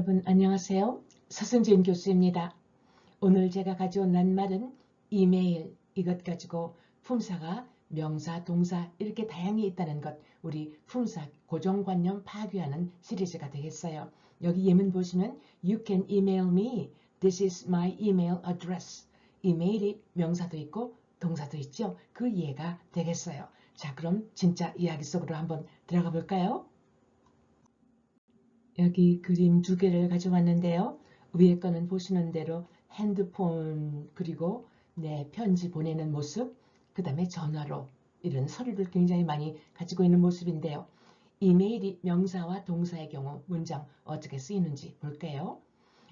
여러분 안녕하세요. 서승진 교수입니다. 오늘 제가 가져온 낱말은 이메일 이것 가지고 품사가 명사, 동사 이렇게 다양히 있다는 것 우리 품사 고정관념 파괴하는 시리즈가 되겠어요. 여기 예문 보시면 You can email me. This is my email address. 이메일이 명사도 있고 동사도 있죠. 그 이해가 되겠어요. 자 그럼 진짜 이야기 속으로 한번 들어가 볼까요? 여기 그림 두 개를 가져왔는데요. 위에 거는 보시는 대로 핸드폰 그리고 내 편지 보내는 모습 그 다음에 전화로 이런 서류를 굉장히 많이 가지고 있는 모습인데요. 이메일이 명사와 동사의 경우 문장 어떻게 쓰이는지 볼게요.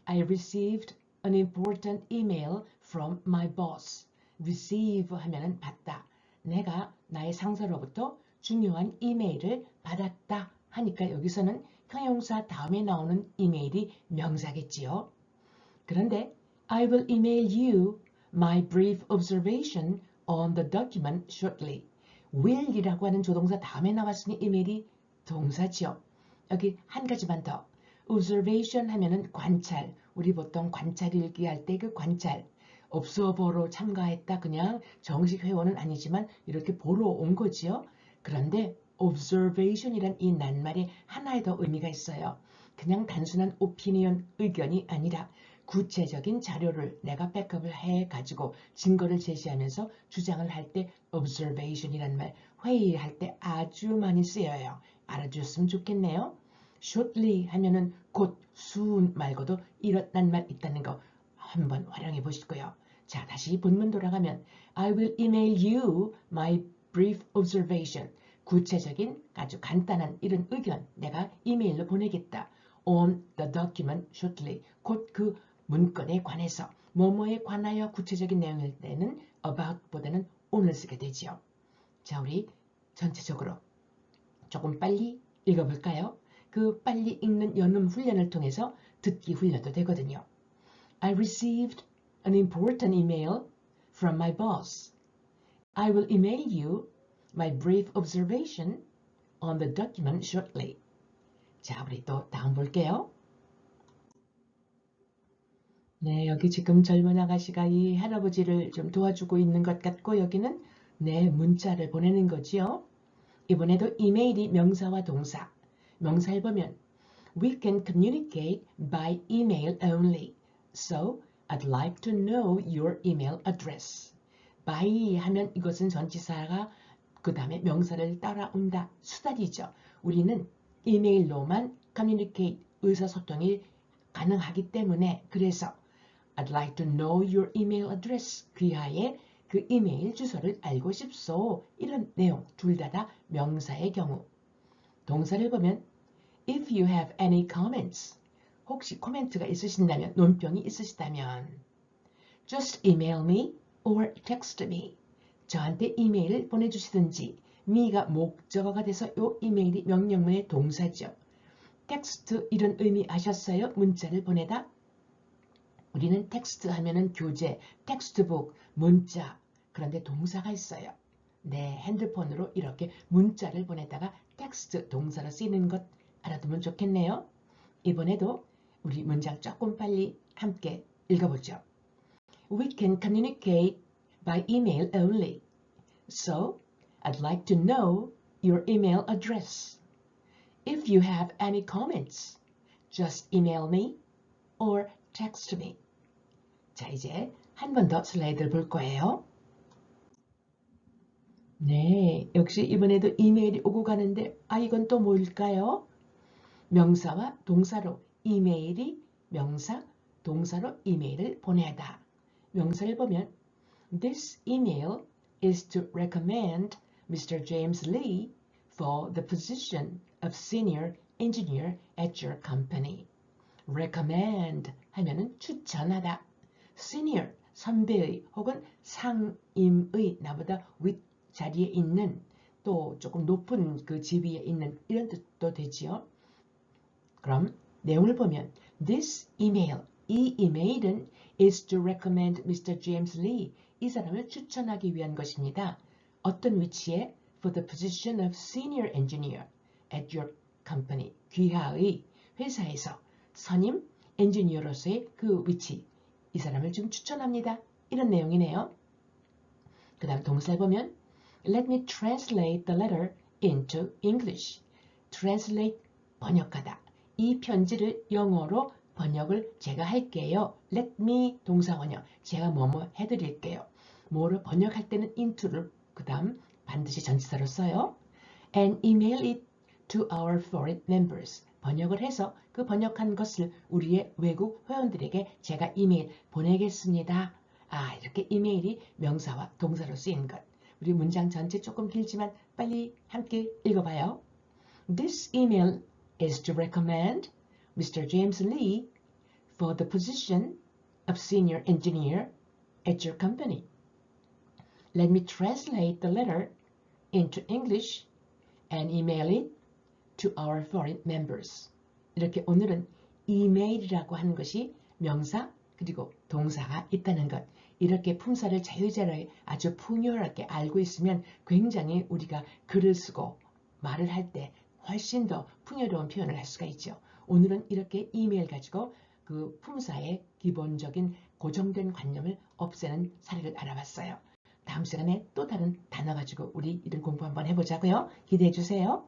I received an important email from my boss. receive 하면은 받다. 내가 나의 상사로부터 중요한 이메일을 받았다 하니까 여기서는 형용사 다음에 나오는 이메일이 명사겠지요. 그런데 I will email you my brief observation on the document shortly. will이라고 하는 조동사 다음에 나왔으니 이메일이 동사지요. 여기 한 가지만 더. observation 하면은 관찰. 우리 보통 관찰 일기 할 때 그 관찰. observer로 참가했다. 그냥 정식 회원은 아니지만 이렇게 보러 온 거지요. 그런데 observation이란 이 낱말이 하나의 더 의미가 있어요. 그냥 단순한 오피니언 의견이 아니라 구체적인 자료를 내가 백업을 해 가지고 증거를 제시하면서 주장을 할 때 observation이란 말 회의할 때 아주 많이 쓰여요. 알아주셨으면 좋겠네요. shortly 하면은 곧 soon 말고도 이런 낱말 있다는 거 한번 활용해 보시고요. 자 다시 본문 돌아가면 I will email you my brief observation 구체적인 아주 간단한 이런 의견 내가 이메일로 보내겠다. on the document shortly. 곧 그 문건에 관해서 뭐뭐에 관하여 구체적인 내용일 때는 about보다는 on을 쓰게 되지요. 자 우리 전체적으로 조금 빨리 읽어볼까요? 그 빨리 읽는 연음 훈련을 통해서 듣기 훈련도 되거든요. I received an important email from my boss. I will email you my brief observation on the document shortly. 자, 우리 또 다음 볼게요. 네, 여기 지금 젊은 아가씨가 이 할아버지를 좀 도와주고 있는 것 같고 여기는 네, 문자를 보내는 거지요. 이번에도 이메일이 명사와 동사. 명사를 보면 We can communicate by email only. So, I'd like to know your email address. by 하면 이것은 전치사가 그 다음에 명사를 따라온다. 수단이죠. 우리는 이메일로만 communicate 의사소통이 가능하기 때문에 그래서 I'd like to know your email address. 그하에 그 이메일 주소를 알고 싶소. 이런 내용 둘 다 다 명사의 경우. 동사를 보면 If you have any comments. 혹시 코멘트가 있으신다면 논평이 있으시다면 Just email me or text me. 저한테 이메일 보내주시든지 미가 목적어가 돼서 이 이메일이 명령문의 동사죠. 텍스트 이런 의미 아셨어요? 문자를 보내다. 우리는 텍스트 하면은 교재, 텍스트북, 문자 그런데 동사가 있어요. 네, 핸드폰으로 이렇게 문자를 보내다가 텍스트 동사로 쓰이는 것 알아두면 좋겠네요. 이번에도 우리 문장 조금 빨리 함께 읽어보죠. We can communicate by email only. So, I'd like to know your email address. If you have any comments, just email me or text me. 자, 이제 한 번 더 슬라이드를 볼 거예요. 네, 역시 이번에도 이메일이 오고 가는데 아 이건 또 뭘까요? 명사와 동사로 이메일이 명사, 동사로 이메일을 보내다. 명사를 보면 This email is to recommend Mr. James Lee for the position of senior engineer at your company. recommend 하면은 추천하다. senior 선배의 혹은 상임의 나보다 윗 자리에 있는 또 조금 높은 그 지위에 있는 이런 뜻도 되지요. 그럼 내용을 보면 this email 이 이메일은 is to recommend Mr. James Lee 이 사람을 추천하기 위한 것입니다. 어떤 위치에 for the position of senior engineer at your company 귀하의 회사에서 선임, 엔지니어로서의 그 위치, 이 사람을 좀 추천합니다. 이런 내용이네요. 그 다음 동사를 보면 Let me translate the letter into English. Translate, 번역하다. 이 편지를 영어로 번역을 제가 할게요. Let me 동사 원형. 제가 뭐뭐 해드릴게요. 뭐를 번역할 때는 into를 그 다음 반드시 전치사로 써요. And email it to our foreign members. 번역을 해서 그 번역한 것을 우리의 외국 회원들에게 제가 이메일 보내겠습니다. 아, 이렇게 이메일이 명사와 동사로 쓰인 것. 우리 문장 전체 조금 길지만 빨리 함께 읽어봐요. This email is to recommend Mr. James Lee for the position of senior engineer at your company. Let me translate the letter into English and email it to our foreign members. 이렇게 오늘은 이메일이라고 하는 것이 명사 그리고 동사가 있다는 것. 이렇게 품사를 자유자재로 아주 풍요롭게 알고 있으면 굉장히 우리가 글을 쓰고 말을 할 때 훨씬 더 풍요로운 표현을 할 수가 있죠. 오늘은 이렇게 이메일 가지고 그 품사의 기본적인 고정된 관념을 없애는 사례를 알아봤어요. 다음 시간에 또 다른 단어 가지고 우리 이런 공부 한번 해보자고요. 기대해 주세요.